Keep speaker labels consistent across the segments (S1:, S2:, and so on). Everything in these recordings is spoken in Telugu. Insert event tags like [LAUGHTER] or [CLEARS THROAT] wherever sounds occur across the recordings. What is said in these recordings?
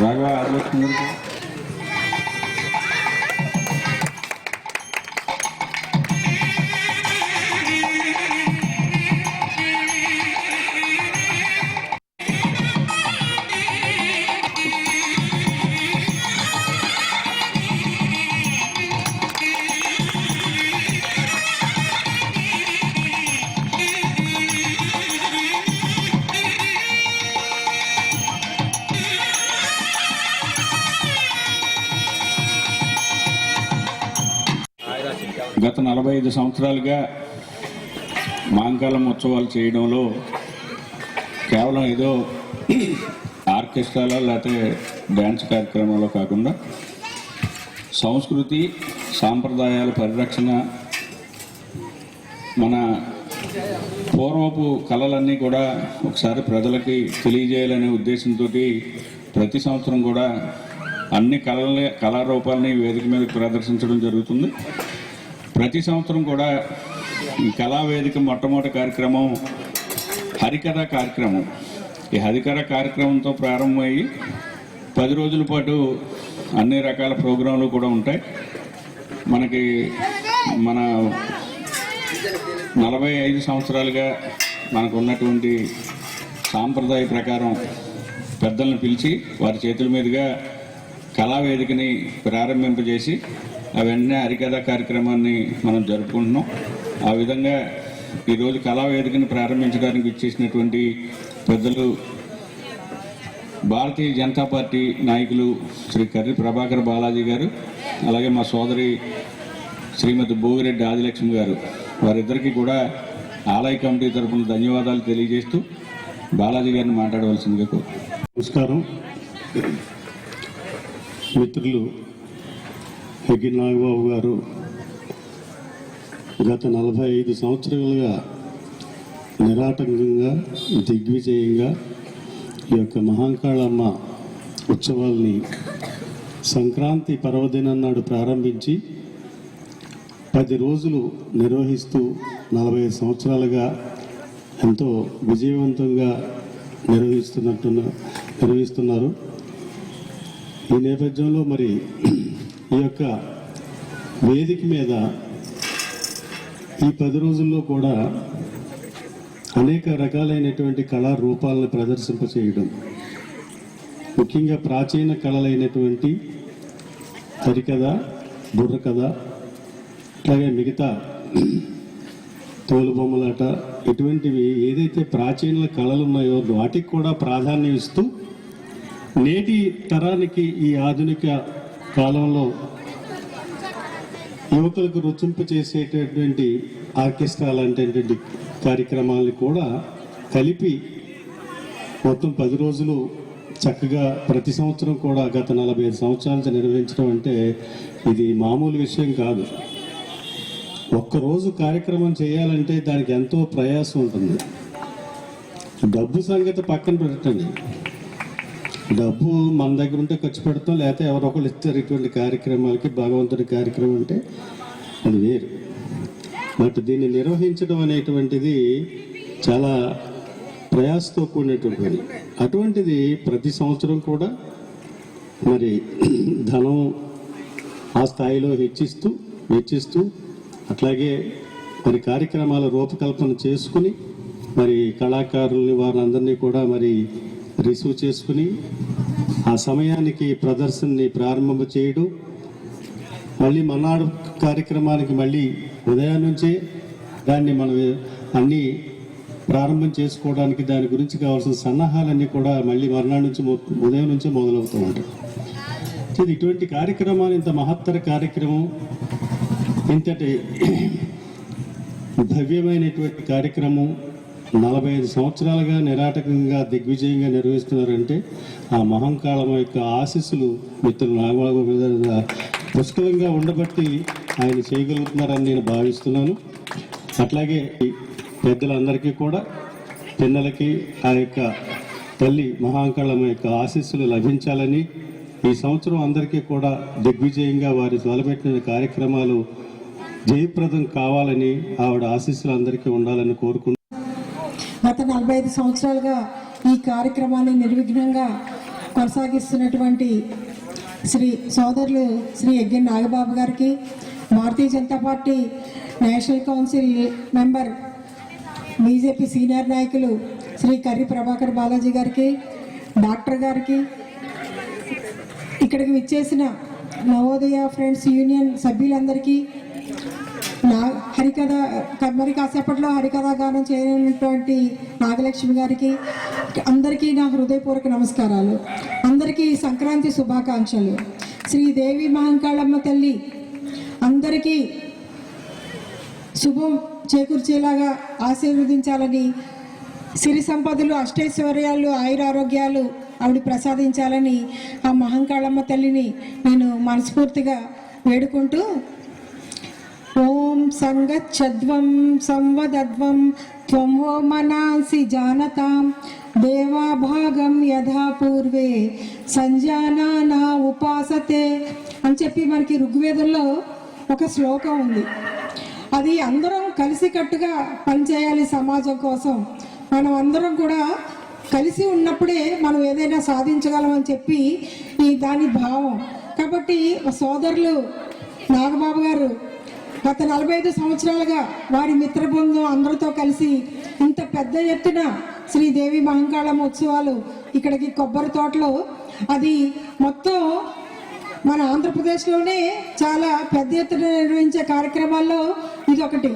S1: రాఘవ ఆదిలక్ష్మి గారికి గత నలభై ఐదు సంవత్సరాలుగా మాంకాలం ఉత్సవాలు చేయడంలో కేవలం ఏదో ఆర్కెస్ట్రాలో లేకపోతే డ్యాన్స్ కార్యక్రమాల్లో కాకుండా సంస్కృతి సాంప్రదాయాల పరిరక్షణ మన పూర్వపు కళలన్నీ కూడా ఒకసారి ప్రజలకి తెలియజేయాలనే ఉద్దేశంతో ప్రతి సంవత్సరం కూడా అన్ని కళల కళారూపాలని వేదిక మీద ప్రదర్శించడం జరుగుతుంది. ప్రతి సంవత్సరం కూడా ఈ కళావేదిక మొట్టమొదటి కార్యక్రమం హరికథ కార్యక్రమం. ఈ హరికథ కార్యక్రమంతో ప్రారంభమయ్యి పది రోజుల పాటు అన్ని రకాల ప్రోగ్రాంలు కూడా ఉంటాయి. మనకి మన నలభై ఐదు సంవత్సరాలుగా మనకు ఉన్నటువంటి సాంప్రదాయ ప్రకారం పెద్దలను పిలిచి వారి చేతుల మీదుగా కళావేదికని ప్రారంభింపజేసి అవన్నీ హరికథ కార్యక్రమాన్ని మనం జరుపుకుంటున్నాం. ఆ విధంగా ఈరోజు కళావేదికను ప్రారంభించడానికి ఇచ్చేసినటువంటి పెద్దలు భారతీయ జనతా పార్టీ నాయకులు శ్రీ కర్రి ప్రభాకర్ బాలాజీ గారు అలాగే మా సోదరి శ్రీమతి భోగిరెడ్డి ఆదిలక్ష్మి గారు. వారిద్దరికీ కూడా ఆలయ కమిటీ తరపున ధన్యవాదాలు తెలియజేస్తూ బాలాజీ గారిని మాట్లాడవలసిందిగా
S2: నమస్కారం. మిత్రులు హెగ్గి నాగబాబు గారు గత నలభై ఐదు సంవత్సరాలుగా నిరాటంకంగా దిగ్విజయంగా ఈ యొక్క మహాంకాళమ్మ ఉత్సవాల్ని సంక్రాంతి పర్వదినం నాడు ప్రారంభించి పది రోజులు నిర్వహిస్తూ నలభై ఐదు సంవత్సరాలుగా ఎంతో విజయవంతంగా నిర్వహిస్తున్నట్టు నిర్వహిస్తున్నారు. ఈ నేపథ్యంలో మరి ఈ యొక్క వేదిక మీద ఈ పది రోజుల్లో కూడా అనేక రకాలైనటువంటి కళారూపాలను ప్రదర్శింపచేయడం ముఖ్యంగా ప్రాచీన కళలైనటువంటి హరికథ బుర్రకథ అట్లాగే మిగతా తోలుబొమ్మలాట ఇటువంటివి ఏదైతే ప్రాచీన కళలు ఉన్నాయో వాటికి కూడా ప్రాధాన్యం ఇస్తూ నేటి తరానికి ఈ ఆధునిక కాలంలో యువకులకు రుచింపు చేసేటటువంటి ఆర్కెస్ట్రా లాంటి కార్యక్రమాలను కూడా కలిపి మొత్తం పది రోజులు చక్కగా ప్రతి సంవత్సరం కూడా గత నలభై ఐదు సంవత్సరాల నుంచి నిర్వహించడం అంటే ఇది మామూలు విషయం కాదు. ఒక్కరోజు కార్యక్రమం చేయాలంటే దానికి ఎంతో ప్రయాసం ఉంటుంది. డబ్బు సంగతి పక్కన పెట్టండి. డబ్బు మన దగ్గర ఉంటే ఖర్చు పెడతాం లేకపోతే ఎవరో ఒకరు ఇస్తారు ఇటువంటి కార్యక్రమాలకి భగవంతుడి కార్యక్రమం అంటే అది వేరు. బట్ దీన్ని నిర్వహించడం అనేటువంటిది చాలా ప్రయాసతో కూడినటువంటి పని. అటువంటిది ప్రతి సంవత్సరం కూడా మరి ధనం ఆ స్థాయిలో హెచ్చిస్తూ వెచ్చిస్తూ అట్లాగే మరి కార్యక్రమాల రూపకల్పన చేసుకుని మరి కళాకారుల్ని వారందరినీ కూడా మరి రిసీవ్ చేసుకుని ఆ సమయానికి ప్రదర్శనని ప్రారంభం చేయడం. మళ్ళీ మన్నాడు కార్యక్రమానికి మళ్ళీ ఉదయం నుంచే దాన్ని మనం అన్నీ ప్రారంభం చేసుకోవడానికి దాని గురించి కావాల్సిన సన్నాహాలన్నీ కూడా మళ్ళీ మర్నాడు నుంచి మొ- ఉదయం నుంచే మొదలవుతూ ఉంటాయి ఇటువంటి కార్యక్రమాలు ఇంత మహత్తర కార్యక్రమం ఇంతటి [CLEARS THROAT] భవ్యమైనటువంటి కార్యక్రమం నలభై ఐదు సంవత్సరాలుగా నిరాటకంగా దిగ్విజయంగా నిర్వహిస్తున్నారంటే ఆ మహంకాళం యొక్క ఆశీస్సులు మిత్రులు నాగబాబు మీద పుష్కలంగా ఉండబట్టి ఆయన చేయగలుగుతున్నారని నేను భావిస్తున్నాను. అట్లాగే పెద్దలందరికీ కూడా పిల్లలకి ఆ యొక్క తల్లి మహాంకాళం యొక్క ఆశీస్సులు లభించాలని ఈ సంవత్సరం అందరికీ కూడా దిగ్విజయంగా వారి మొదలుపెట్టిన కార్యక్రమాలు జయప్రదం కావాలని ఆవిడ ఆశీస్సులు అందరికీ ఉండాలని కోరుకుంటున్నాను.
S3: గత నలభై ఐదు సంవత్సరాలుగా ఈ కార్యక్రమాన్ని నిర్విఘ్నంగా కొనసాగిస్తున్నటువంటి శ్రీ సోదరులు శ్రీ యజ్ఞ నాగబాబు గారికి Bharatiya Janata party national council member BJP senior నాయకులు శ్రీ కర్రి ప్రభాకర్ బాలాజీ గారికి డాక్టర్ గారికి ఇక్కడికి విచ్చేసిన నవోదయ ఫ్రెండ్స్ యూనియన్ సభ్యులందరికీ నా హరికథ మరి కాసేపట్లో హరికథ గానం చేయనటువంటి నాగలక్ష్మి గారికి అందరికీ నా హృదయపూర్వక నమస్కారాలు. అందరికీ సంక్రాంతి శుభాకాంక్షలు. శ్రీదేవి మహంకాళమ్మ తల్లి అందరికీ శుభం చేకూర్చేలాగా ఆశీర్వదించాలని సిరి సంపదలు అష్టైశ్వర్యాలు ఆయురారోగ్యాలు ఆవిడ ప్రసాదించాలని ఆ మహంకాళమ్మ తల్లిని నేను మనస్ఫూర్తిగా వేడుకుంటూ సంగచ్చధ్వం సంవదధ్వం త్వం ఓ మనాసి జానతాం. దేవాభాగం యథా పూర్వే సంజానా ఉపాసతే అని చెప్పి మనకి ఋగ్వేదంలో ఒక శ్లోకం ఉంది. అది అందరం కలిసికట్టుగా పనిచేయాలి సమాజం కోసం. మనం అందరం కూడా కలిసి ఉన్నప్పుడే మనం ఏదైనా సాధించగలమని చెప్పి ఈ దాని భావం. కాబట్టి సోదరులు నాగబాబు గారు గత నలభై ఐదు సంవత్సరాలుగా వారి మిత్ర బృందం అందరితో కలిసి ఇంత పెద్ద ఎత్తున శ్రీదేవి మహంకాళం ఉత్సవాలు ఇక్కడికి కొబ్బరి తోటలో అది మొత్తం మన ఆంధ్రప్రదేశ్లోనే చాలా పెద్ద ఎత్తున నిర్వహించే కార్యక్రమాల్లో ఇది ఒకటి.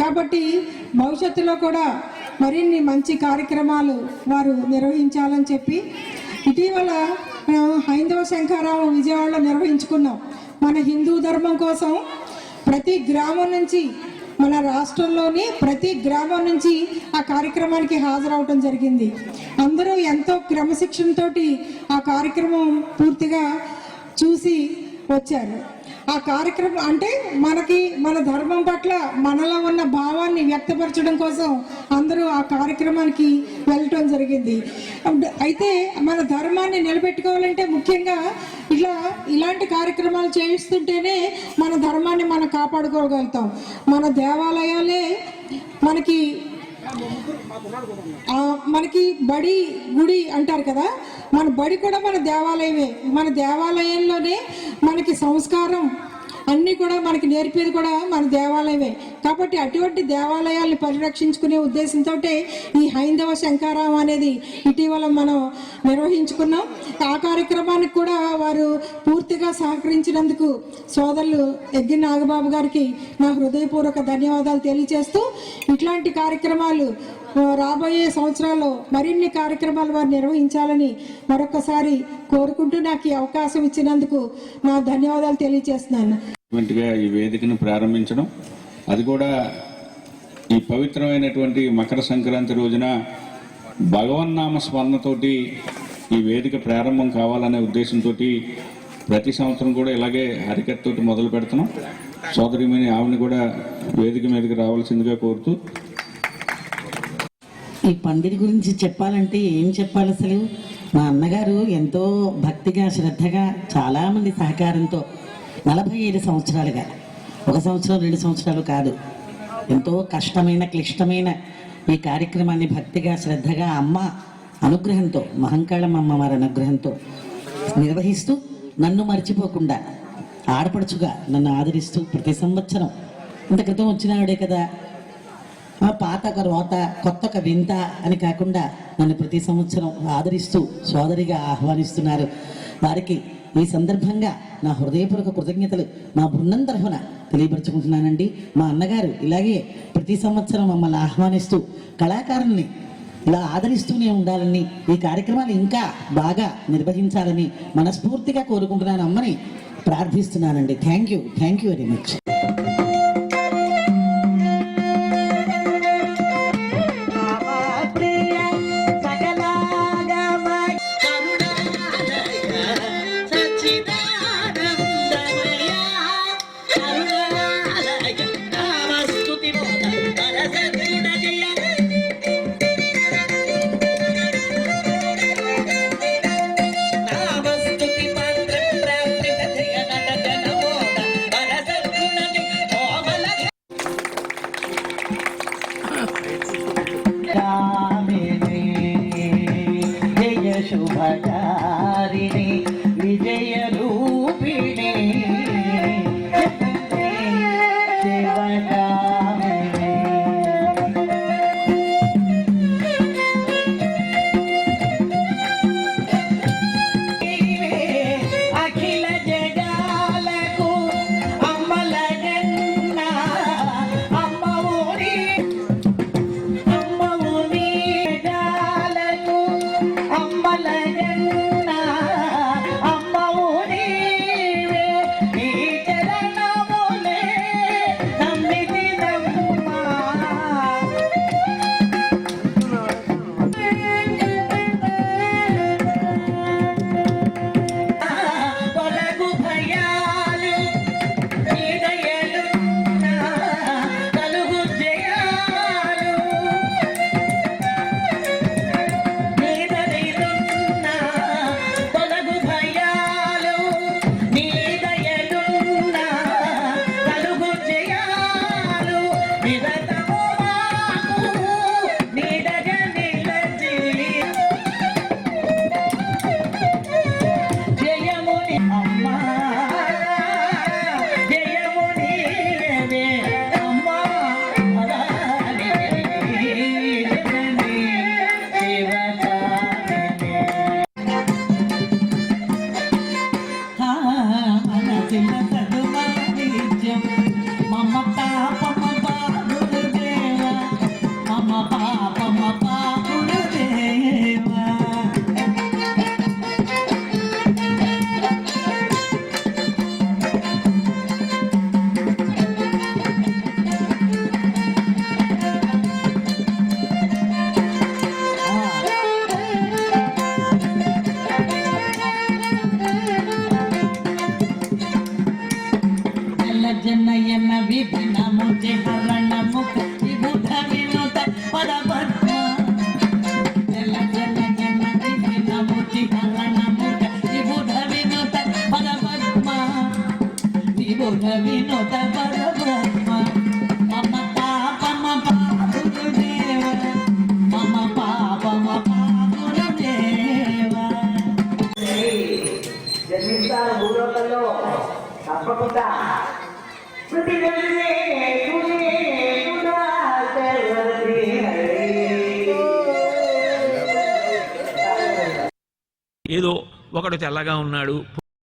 S3: కాబట్టి భవిష్యత్తులో కూడా మరిన్ని మంచి కార్యక్రమాలు వారు నిర్వహించాలని చెప్పి ఇటీవల మనం హైందవ శంఖారావం విజయవాడలో నిర్వహించుకున్నాం. మన హిందూ ధర్మం కోసం ప్రతి గ్రామం నుంచి మన రాష్ట్రంలోని ప్రతి గ్రామం నుంచి ఆ కార్యక్రమానికి హాజరవటం జరిగింది. అందరూ ఎంతో క్రమశిక్షణతోటి ఆ కార్యక్రమం పూర్తిగా చూసి వచ్చారు. ఆ కార్యక్రమం అంటే మనకి మన ధర్మం పట్ల మనలో ఉన్న భావాన్ని వ్యక్తపరచడం కోసం అందరూ ఆ కార్యక్రమానికి వెళ్ళటం జరిగింది. అయితే మన ధర్మాన్ని నిలబెట్టుకోవాలంటే ముఖ్యంగా ఇలా ఇలాంటి కార్యక్రమాలు చేయిస్తుంటేనే మన ధర్మాన్ని మనం కాపాడుకోగలుగుతాం. మన దేవాలయాలే మనకి మనకి బడి గుడి అంటారు కదా. మన బడి కూడా మన దేవాలయమే. మన దేవాలయంలోనే మనకి సంస్కారం అన్నీ కూడా మనకి నేర్పేది కూడా మన దేవాలయమే. కాబట్టి అటువంటి దేవాలయాల్ని పరిరక్షించుకునే ఉద్దేశంతో ఈ హైందవ శంకారావం అనేది ఇటీవల మనం నిర్వహించుకున్నాం. ఆ కార్యక్రమానికి కూడా వారు పూర్తిగా సహకరించినందుకు సోదరులు ఎగ్గి నాగబాబు గారికి నా హృదయపూర్వక ధన్యవాదాలు తెలియజేస్తూ ఇట్లాంటి కార్యక్రమాలు రాబోయే సంవత్సరాల్లో మరిన్ని కార్యక్రమాలు వారు నిర్వహించాలని మరొకసారి కోరుకుంటూ నాకు ఈ అవకాశం ఇచ్చినందుకు నా ధన్యవాదాలు తెలియజేస్తున్నాను.
S1: ఈ వేదికను ప్రారంభించడం అది కూడా ఈ పవిత్రమైనటువంటి మకర సంక్రాంతి రోజున భగవన్నామ స్మరణతోటి ఈ వేదిక ప్రారంభం కావాలనే ఉద్దేశంతో ప్రతి సంవత్సరం కూడా ఇలాగే హరికత్తోటి మొదలు పెడుతున్నాం. సోదరిమణి ఆవిని కూడా వేదిక మీదకి రావాల్సిందిగా కోరుతూ.
S4: ఈ పందిరి గురించి చెప్పాలంటే ఏం చెప్పాలి అసలు? మా అన్నగారు ఎంతో భక్తిగా శ్రద్ధగా చాలామంది సహకారంతో నలభై ఐదు సంవత్సరాలుగా ఒక సంవత్సరం రెండు సంవత్సరాలు కాదు. ఎంతో కష్టమైన క్లిష్టమైన ఈ కార్యక్రమాన్ని భక్తిగా శ్రద్ధగా అమ్మ అనుగ్రహంతో మహంకాళం అమ్మవారి అనుగ్రహంతో నిర్వహిస్తూ నన్ను మర్చిపోకుండా ఆడపడుచుగా నన్ను ఆదరిస్తూ ప్రతి సంవత్సరం ఇంత క్రితం వచ్చినాడే కదా. ఆ పాత ఒక రోత కొత్త ఒక వింత అని కాకుండా నన్ను ప్రతి సంవత్సరం ఆదరిస్తూ సోదరిగా ఆహ్వానిస్తున్నారు. వారికి ఈ సందర్భంగా నా హృదయపూర్వక కృతజ్ఞతలు. మా బృందం తరఫున తెలియపరచుకుంటున్నానండి. మా అన్నగారు ఇలాగే ప్రతి సంవత్సరం మమ్మల్ని ఆహ్వానిస్తూ కళాకారుల్ని ఇలా ఆదరిస్తూనే ఉండాలని ఈ కార్యక్రమాలు ఇంకా బాగా నిర్వహించాలని మనస్ఫూర్తిగా కోరుకుంటున్నాను అమ్మని ప్రార్థిస్తున్నానండి. Thank you. Thank you very much.
S5: శుభకారిణి విజయ రూపిణి
S6: ఒకడు తెల్లగా ఉన్నాడు